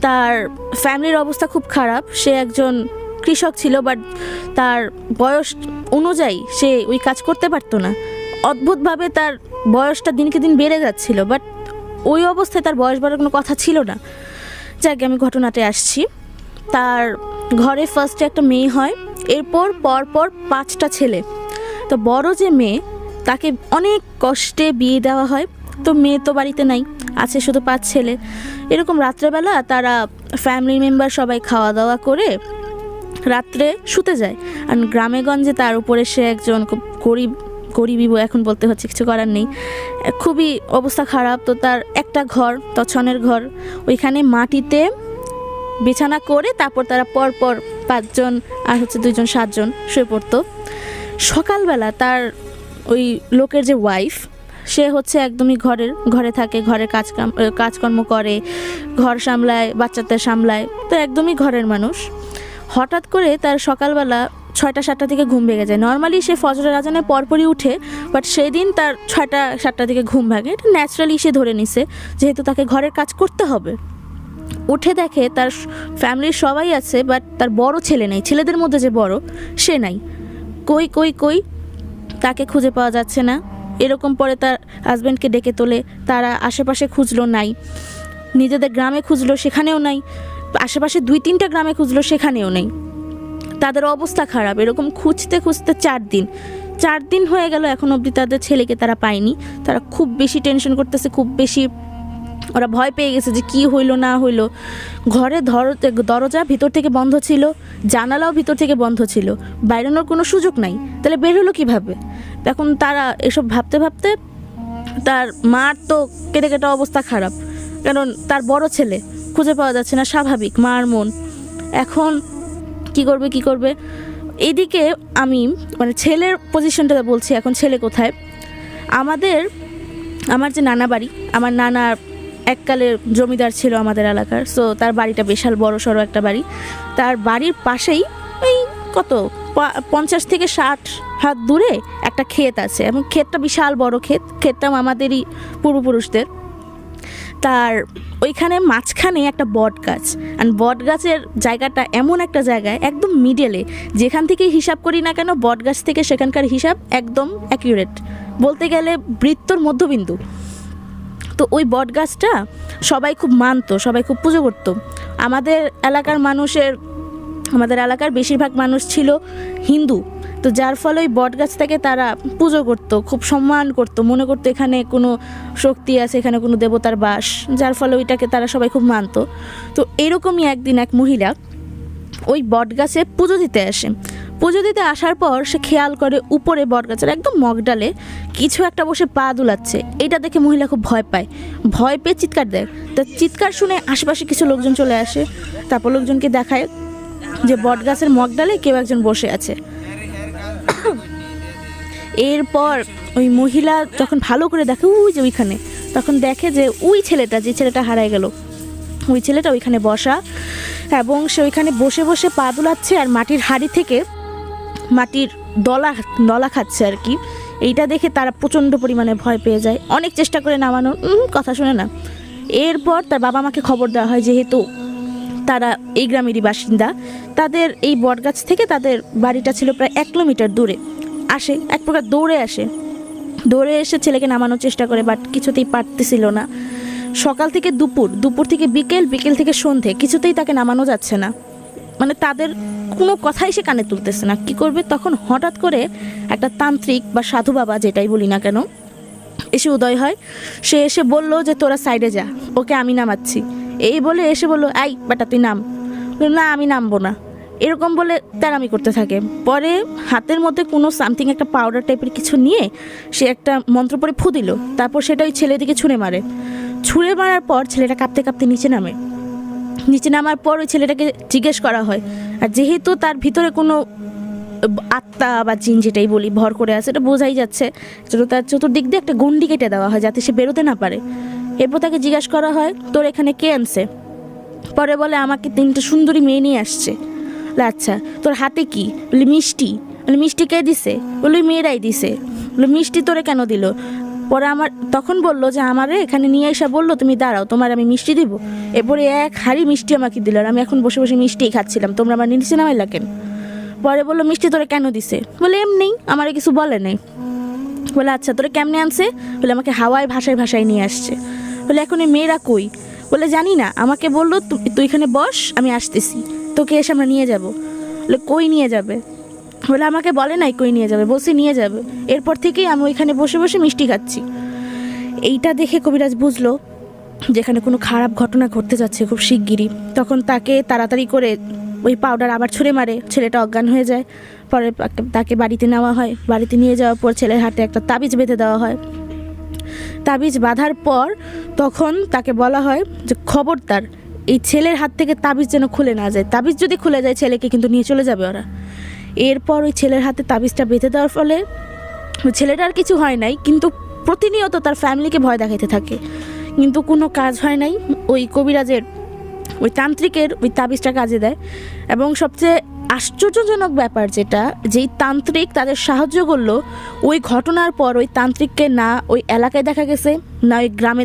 তার ফ্যামিলির অবস্থা খুব খারাপ। সে একজন কৃষক ছিল বাট তার বয়স অনুযায়ী সে ওই কাজ করতে পারতো না। অদ্ভুতভাবে তার বয়সটা দিনকে দিন বেড়ে যাচ্ছিল বাট ওই অবস্থায় তার বয়স বাড়ার কোনো কথা ছিল না। যাকে, আমি ঘটনাতে আসছি। তার ঘরে ফার্স্টে একটা মেয়ে হয়, এরপর পরপর পাঁচটা ছেলে। তো বড় যে মেয়ে, তাকে অনেক কষ্টে বিয়ে দেওয়া হয়। তো মেয়ে তো বাড়িতে নাই। আছে শুধু পাঁচ ছেলে। এরকম রাত্রেবেলা তারা ফ্যামিলি মেম্বার সবাই খাওয়া দাওয়া করে রাত্রে শুতে যায়। আর গ্রামে গঞ্জে তার উপরে সে একজন খুব গরিব, গরিবই এখন বলতে হচ্ছে, কিছু করার নেই। খুবই অবস্থা খারাপ। তো তার একটা ঘর, তছনের ঘর, ওইখানে মাটিতে বিছানা করে তারপর তারা পরপর পাঁচজন আর হচ্ছে দুইজন, সাতজন শুয়ে পড়তো। সকালবেলা তার ওই লোকের যে ওয়াইফ সে হচ্ছে একদমই ঘরের ঘরে থাকে ঘরের কাজ কাম আহ, কাজকর্ম করে ঘর সামলায় বাচ্চাদের সামলায় তো একদমই ঘরের মানুষ। হঠাৎ করে তার সকালবেলা ছয়টা সাতটা থেকে ঘুম ভেঙে যায়। নর্মালি সে ফজরের আজানের পরপরই উঠে বাট সেই দিন তার ছয়টা সাতটা থেকে ঘুম ভাঙে। এটা ন্যাচারালি সে ধরে নিছে যেহেতু তাকে ঘরের কাজ করতে হবে। উঠে দেখে তার ফ্যামিলির সবাই আছে বাট তার বড় ছেলে নেই। ছেলেদের মধ্যে যে বড় সে নাই। কই কই কই? তাকে খুঁজে পাওয়া যাচ্ছে না। এরকম পরে তার হাজব্যান্ডকে ডেকে তোলে, তারা আশেপাশে খুঁজলো নাই। নিজেদের গ্রামে খুঁজলো, সেখানেও নাই। আশেপাশে দুই তিনটা গ্রামে খুঁজলো, সেখানেও নেই। তাদের অবস্থা খারাপ, এরকম খুঁজতে খুঁজতে চার দিন। চার দিন হয়ে গেল এখন অবধি তাদের ছেলেকে তারা পায়নি। তারা খুব বেশি টেনশন করতেছে, খুব বেশি ওরা ভয় পেয়ে গেছে যে কি হইল, না হইল। ঘরে ধর, দরজা ভিতর থেকে বন্ধ ছিল, জানালাও ভিতর থেকে বন্ধ ছিল। বাইরানোর কোনো সুযোগ নাই। তাহলে বের হলো কীভাবে? তখন তারা এসব ভাবতে ভাবতে তার মার তো কেটে কেটে অবস্থা খারাপ। কারণ তার বড় ছেলে, খুঁজে পাওয়া যাচ্ছে না, স্বাভাবিক, মার মন। এখন কি করবে কি করবে? এদিকে আমি মানে ছেলের পজিশনটা বলছি, এখন ছেলে কোথায়? আমাদের, আমার যে নানা বাড়ি, আমার নানা এককালের জমিদার ছিল আমাদের এলাকার সো তার বাড়িটা বিশাল বড় সড়ো একটা বাড়ি। তার বাড়ির পাশেই এই কত? পঞ্চাশ থেকে ষাট হাত দূরে একটা ক্ষেত আছে। এবং ক্ষেতটা বিশাল বড় ক্ষেত। ক্ষেতটা আমাদেরই পূর্বপুরুষদের। তার ওইখানে মাঝখানে একটা বট গাছ। আর বট গাছের জায়গাটা এমন একটা জায়গায় একদম মিডেলে যেখান থেকে হিসাব করি না কেন, বট গাছ থেকে সেখানকার হিসাব একদম অ্যাকিউরেট বলতে গেলে বৃত্তর মধ্যবিন্দু। তো ওই বট গাছটা সবাই খুব মানতো, সবাই খুব পুজো করতো। আমাদের এলাকার মানুষের আমাদের এলাকার বেশিরভাগ মানুষ ছিল হিন্দু। তো যার ফলে ওই বট গাছটাকে তারা পুজো করতো, খুব সম্মান করতো, মনে করতো এখানে কোনো শক্তি আছে, এখানে কোনো দেবতার বাস। যার ফলে ওইটাকে তারা সবাই খুব মানতো। তো এরকমই একদিন এক মহিলা ওই বট গাছে পুজো দিতে আসে। পুজো দিতে আসার পর সে খেয়াল করে উপরে বট গাছের একদম মগডালে কিছু একটা বসে পা দুলাচ্ছে। এটা দেখে মহিলা খুব ভয় পায়। ভয় পেয়ে চিৎকার দেয়। তো চিৎকার শুনে আশেপাশে কিছু লোকজন চলে আসে। তারপর লোকজনকে দেখায় যে বট গাছের মগডালে কেউ একজন বসে আছে। এরপর ওই মহিলা যখন ভালো করে দেখে, ওই যে ওইখানে, তখন দেখে যে ওই ছেলেটা, যে ছেলেটা হারায় গেল, ওই ছেলেটা ওইখানে বসা এবং সে ওইখানে বসে বসে পা দুলাচ্ছে আর মাটির হাড়ি থেকে মাটির দলা দলা খাচ্ছে আর কি। এইটা দেখে তারা প্রচণ্ড পরিমাণে ভয় পেয়ে যায়। অনেক চেষ্টা করে নামানোর কথা শুনে না। এরপর তার বাবা মাকে খবর দেওয়া হয়, যেহেতু তারা এই গ্রামেরই বাসিন্দা। তাদের এই বটগাছ থেকে তাদের বাড়িটা ছিল প্রায় এক কিলোমিটার দূরে। আসে, এক প্রকার দৌড়ে আসে। দৌড়ে এসে ছেলেকে নামানোর চেষ্টা করে, বাট কিছুতেই পারতেছিল না। সকাল থেকে দুপুর দুপুর থেকে বিকেল বিকেল থেকে সন্ধে, কিছুতেই তাকে নামানো যাচ্ছে না। মানে তাদের কোনো কথাই সে কানে তুলতেছে না। কি করবে? তখন হঠাৎ করে একটা তান্ত্রিক বা সাধু বাবা, যেটাই বলি না কেন, এসে উদয় হয়। সে এসে বলল যে, তোরা সাইডে যা, ওকে আমি নামাচ্ছি। এই বলে এসে বলল আই বেটা, তুই নাম। না, আমি নামবো না। এরকম বলে তেরামি করতে থাকে। পরে হাতের মধ্যে কোনো সামথিং একটা পাউডার টাইপের কিছু নিয়ে সে একটা মন্ত্র পরে ফু দিল। তারপর সেটা ওই ছেলেদিকে ছুঁড়ে মারে। ছুঁড়ে মারার পর ছেলেটা কাঁপতে কাঁপতে নিচে নামে। নিচে নামার পর ওই ছেলেটাকে জিজ্ঞেস করা হয়, আর যেহেতু তার ভিতরে কোনো আত্মা বা জিন যেটাই বলি, ভর করে আছে, এটা বোঝাই যাচ্ছে তো তার চতুর্দিক দিয়ে একটা গন্ডি কেটে দেওয়া হয়, যাতে সে বেরোতে না পারে। এরপর তাকে জিজ্ঞেস করা হয়, তোর এখানে কে আনছে? পরে বলে, আমাকে তিনটে সুন্দরী মেয়ে নিয়ে আসছে। আচ্ছা তোর হাতে কি? বলি, মিষ্টি। বলে, মিষ্টি কে দিছে? বলে, "ওই মেয়েরাই দিছে। বলে, মিষ্টি তোরে কেন দিল? পরে আমার, তখন বলল যে, আমারে এখানে নিয়ে এসে বলল, তুমি দাঁড়াও, তোমার আমি মিষ্টি দিব। এরপরে এক হাড়ি মিষ্টি আমাকে দিল, আর আমি এখন বসে বসে মিষ্টিই খাচ্ছিলাম, তোমরা আমার নিচে নামাইলা কেন পরে বলল, মিষ্টি তোরে কেন দিছে? বলে, এমনি, আমারে কিছু বলে নাই। বলে আচ্ছা তোরে কেমনে আনছে? বলে, আমাকে হাওয়ায় ভাষায় ভাষায় নিয়ে আসছে। বলে, এখন এই মেয়েরা কই? বলে, জানি না। আমাকে বলল, "তু- তুই এখানে বস, আমি আসতেছি। তোকে এসে আমরা নিয়ে যাব। বলে, কই নিয়ে যাবে? বলে, আমাকে বলে নাই কই নিয়ে যাবে বসে নিয়ে যাবে। এরপর থেকেই আমি ওইখানে বসে বসে মিষ্টি খাচ্ছি। এইটা দেখে কবিরাজ বুঝলো, যেখানে কোনো খারাপ ঘটনা ঘটতে যাচ্ছে খুব শিগগিরই। তখন তাকে তাড়াতাড়ি করে ওই পাউডার আবার ছুঁড়ে মারে, ছেলেটা অজ্ঞান হয়ে যায়। পরে তাকে বাড়িতে নেওয়া হয়। বাড়িতে নিয়ে যাওয়ার পর ছেলের হাতে একটা তাবিজ বেঁধে দেওয়া হয়। তাবিজ বাঁধার পর তখন তাকে বলা হয় যে, খবরদার, এই ছেলের হাত থেকে তাবিজ যেন খুলে না যায়। তাবিজ যদি খুলে যায়, ছেলেকে কিন্তু নিয়ে চলে যাবে ওরা। এরপর ওই ছেলের হাতে তাবিজটা বেঁধে দেওয়ার ফলে ছেলেটার কিছু হয় নাই, কিন্তু প্রতিনিয়ত তার ফ্যামিলিকে ভয় দেখাইতে থাকে। কিন্তু কোনো কাজ হয় নাই। ওই কবিরাজের ওই তান্ত্রিকের ওই তাবিজটা কাজে দেয়। এবং সবচেয়ে আশ্চর্যজনক ব্যাপার যেটা, যেই তান্ত্রিক তাদের সাহায্য করল, ওই ঘটনার পর ওই তান্ত্রিককে না ওই এলাকায় দেখা গেছে, না ওই গ্রামে